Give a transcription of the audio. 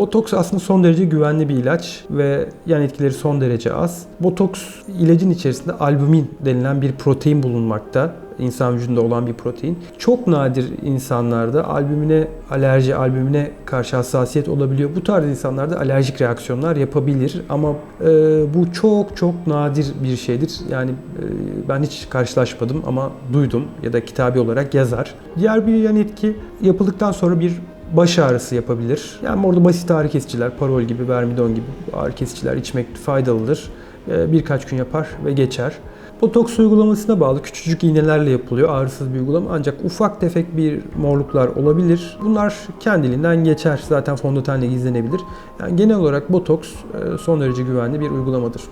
Botoks aslında son derece güvenli bir ilaç ve yan etkileri son derece az. Botoks ilacın içerisinde albumin denilen bir protein bulunmakta. İnsan vücudunda olan bir protein. Çok nadir insanlarda albümine alerji, albümine karşı hassasiyet olabiliyor. Bu tarz insanlarda alerjik reaksiyonlar yapabilir ama e, bu çok çok nadir bir şeydir. Yani e, ben hiç karşılaşmadım ama duydum ya da kitabi olarak yazar. Diğer bir yan etki yapıldıktan sonra bir baş ağrısı yapabilir. Yani orada basit ağrı kesiciler, parol gibi, vermidon gibi ağrı kesiciler içmek faydalıdır. Ee, Birkaç gün yapar ve geçer. Botoks uygulamasına bağlı küçücük iğnelerle yapılıyor. Ağrısız bir uygulama ancak ufak tefek bir morluklar olabilir. Bunlar kendiliğinden geçer. Zaten fondötenle gizlenebilir. Yani genel olarak botoks e, son derece güvenli bir uygulamadır.